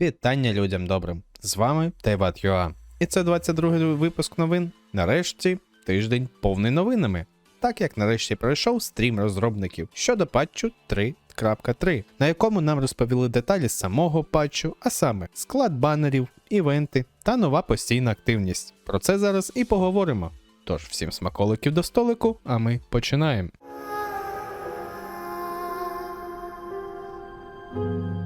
Вітання людям добрим. З вами Тайват Юа. І це 22-й випуск новин. Нарешті тиждень повний новинами. Так як нарешті пройшов стрім розробників щодо патчу 3.3, на якому нам розповіли деталі самого патчу, а саме склад банерів, івенти та нова постійна активність. Про це зараз і поговоримо. Тож всім смаколиків до столику, а ми починаємо. –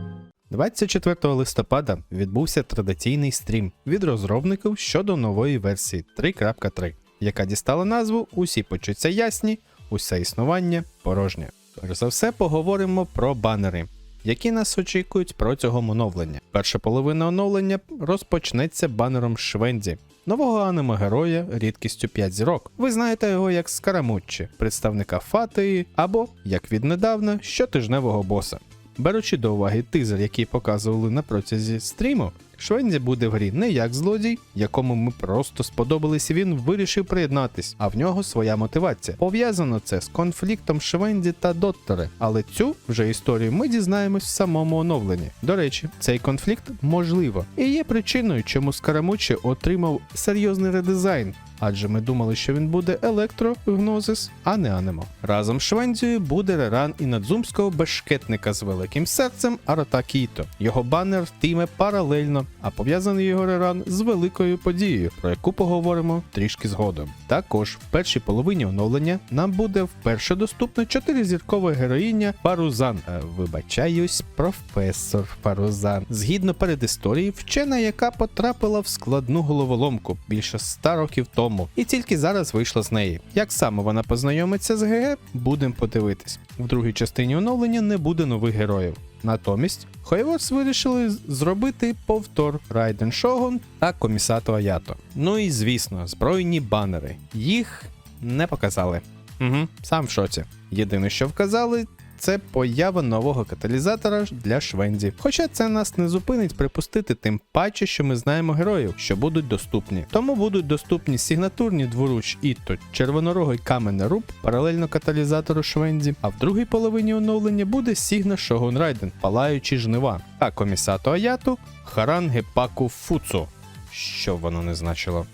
24 листопада відбувся традиційний стрім від розробників щодо нової версії 3.3, яка дістала назву Усі почуття ясні, усе існування порожнє. Перш за все поговоримо про банери, які нас очікують протягом оновлення. Перша половина оновлення розпочнеться банером Швенді, нового аниме героя рідкістю 5 зірок. Ви знаєте його як Скарамуччі, представника Фатеї або, як віднедавна, щотижневого боса. Беручи до уваги тизер, який показували на протязі стріму, Швензі буде в грі не як злодій, якому ми просто сподобались, і він вирішив приєднатись, а в нього своя мотивація. Пов'язано це з конфліктом Швензі та Доттери, але цю вже історію ми дізнаємось в самому оновленні. До речі, цей конфлікт можливо і є причиною, чому Скарамучі отримав серйозний редизайн. Адже ми думали, що він буде електрогнозис, а не анемо. Разом з Швензією буде реран і надзумського бешкетника з великим серцем Арата Кіто. Його банер тиме паралельно, а пов'язаний його реран з великою подією, про яку поговоримо трішки згодом. Також в першій половині оновлення нам буде вперше доступна чотиризіркова героїня Парузан. Е, вибачаюсь, професор Парузан. Згідно передісторії, вчена, яка потрапила в складну головоломку більше ста років тому, і тільки зараз вийшла з неї. Як саме вона познайомиться з ГГ, будемо подивитись. В другій частині оновлення не буде нових героїв. Натомість Хайворс вирішили зробити повтор Райден Шогун та Комісато Аято. Ну і звісно, збройні банери. Їх не показали. Угу, сам в шоці. Єдине, що вказали, це поява нового каталізатора для Швензі. Хоча це нас не зупинить припустити, тим паче, що ми знаємо героїв, що будуть доступні. Тому будуть доступні сигнатурні дворуч Іто, червонорогий каменний руб, паралельно каталізатору Швензі, а в другій половині оновлення буде Сігна Шогун Райден, палаючі жнива, а комісато Аяту Харан Гепаку Фуцу. Що воно не значило.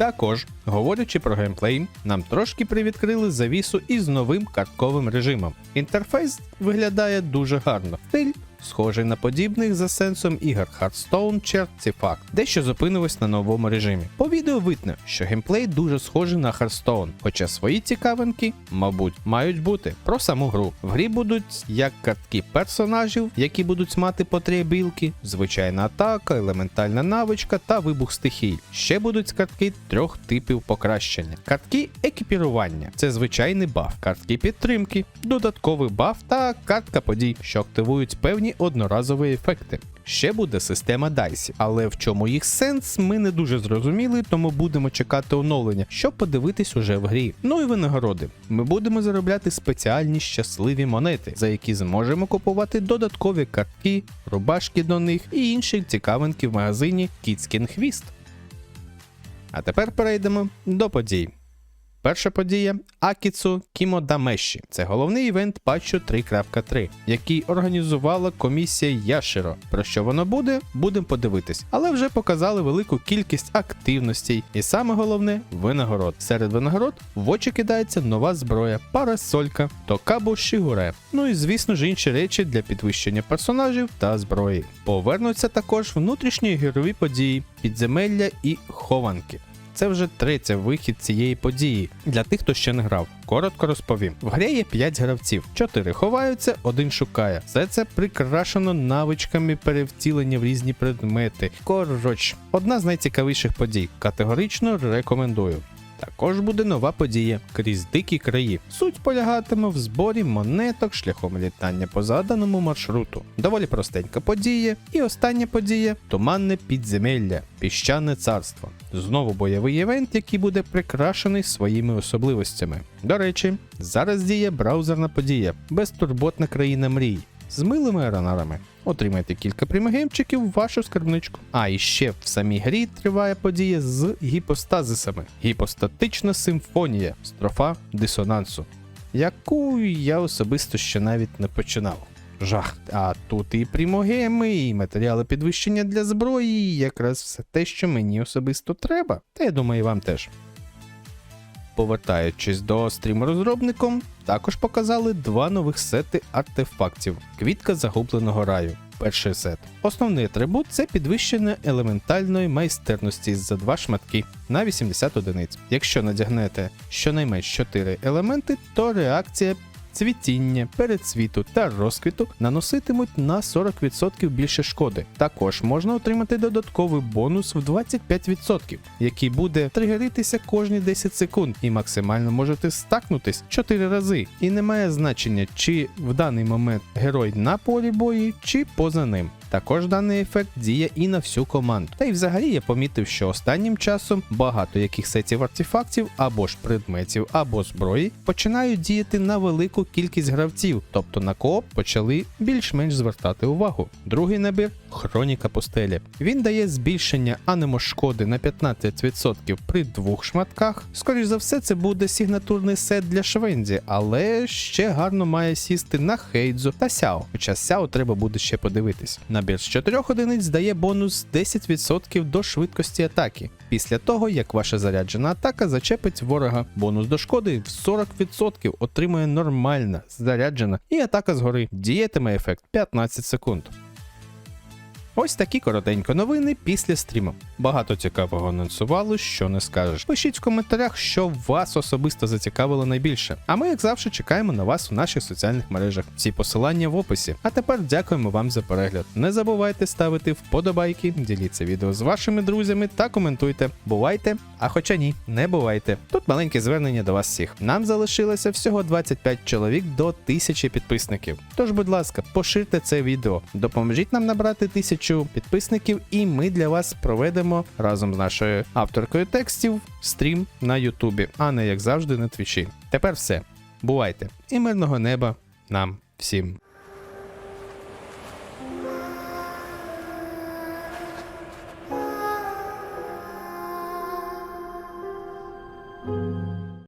Також, говорячи про геймплей, нам трошки привідкрили завісу із новим картковим режимом. Інтерфейс виглядає дуже гарно. Стиль схожий на подібних за сенсом ігор Hearthstone Artifact, дещо зупинилось на новому режимі. По відео видно, що геймплей дуже схожий на Hearthstone, хоча свої цікавинки, мабуть, мають бути про саму гру. В грі будуть як картки персонажів, які будуть мати по три білки, звичайна атака, елементальна навичка та вибух стихій. Ще будуть картки трьох типів покращення. Картки екіпірування це звичайний баф, картки підтримки, додатковий баф та картка подій, що активують певні одноразові ефекти. Ще буде система дайсів, але в чому їх сенс, ми не дуже зрозуміли, тому будемо чекати оновлення, щоб подивитись уже в грі. Ну і винагороди. Ми будемо заробляти спеціальні щасливі монети, за які зможемо купувати додаткові картки, рубашки до них і інші цікавинки в магазині Кіцькін Хвіст. А тепер перейдемо до подій. Перша подія Акіцу Кімодамеші. Це головний івент патчу 3.3, який організувала комісія Яширо. Про що воно буде, будемо подивитись. Але вже показали велику кількість активностей, і саме головне винагород. Серед винагород в очі кидається нова зброя, парасолька, токабо Шігуре. Ну і звісно ж інші речі для підвищення персонажів та зброї. Повернуться також внутрішні ігрові події, підземелля і хованки. Це вже третя вихід цієї події. Для тих, хто ще не грав. Коротко розповім. В грі є 5 гравців, 4 ховаються, один шукає. Все це прикрашено навичками перевтілення в різні предмети. Коротше, одна з найцікавіших подій. Категорично рекомендую. Також буде нова подія крізь дикі краї. Суть полягатиме в зборі монеток шляхом літання по заданому маршруту. Доволі простенька подія. І остання подія туманне підземелля, піщане царство. Знову бойовий івент, який буде прикрашений своїми особливостями. До речі, зараз діє браузерна подія, безтурботна країна мрій. З милими аронарами. Отримайте кілька примагемчиків в вашу скарбничку. А і ще в самій грі триває подія з гіпостазисами. Гіпостатична симфонія, строфа дисонансу, яку я особисто ще навіть не починав. жах. А тут і прямогеми, і матеріали підвищення для зброї, і якраз все те, що мені особисто треба. Та я думаю, і вам теж. Повертаючись до стрім розробником, також показали два нових сети артефактів: квітка загубленого раю. Перший сет. Основний атрибут це підвищення елементальної майстерності за два шматки на 80 одиниць. Якщо надягнете щонайменш 4 елементи, то реакція цвітіння, перецвіту та розквіту наноситимуть на 40% більше шкоди. Також можна отримати додатковий бонус в 25%, який буде тригеритися кожні 10 секунд, і максимально можете стакнутись 4 рази. І не має значення, чи в даний момент герой на полі бою, чи поза ним. Також даний ефект діє і на всю команду. Та й взагалі я помітив, що останнім часом багато яких сетів артефактів або ж предметів, або зброї починають діяти на велику кількість гравців, тобто на кооп почали більш-менш звертати увагу. Другий набір Хроніка пустелі. Він дає збільшення анемо-шкоди на 15% при двох шматках. Скоріш за все, це буде сигнатурний сет для Швензі, але ще гарно має сісти на Хейдзу та Сяо. Хоча Сяо треба буде ще подивитись. Набір з 4 одиниць дає бонус 10% до швидкості атаки. Після того, як ваша заряджена атака зачепить ворога, бонус до шкоди в 40% отримує нормальна заряджена і атака згори. Діятиме ефект 15 секунд. Ось такі коротенько новини після стріму. Багато цікавого анонсували, що не скажеш. Пишіть в коментарях, що вас особисто зацікавило найбільше. А ми, як завжди, чекаємо на вас у наших соціальних мережах. Всі посилання в описі. А тепер дякуємо вам за перегляд. Не забувайте ставити вподобайки, діліться відео з вашими друзями та коментуйте. Бувайте, а хоча ні, не бувайте. Тут маленьке звернення до вас всіх. Нам залишилося всього 25 чоловік до 1000 підписників. Тож, будь ласка, поширте це відео, допоможіть нам набрати 1000 підписників, і ми для вас проведемо разом з нашою авторкою текстів стрім на Ютубі, а не як завжди на Твічі. Тепер все. Бувайте і мирного неба нам всім.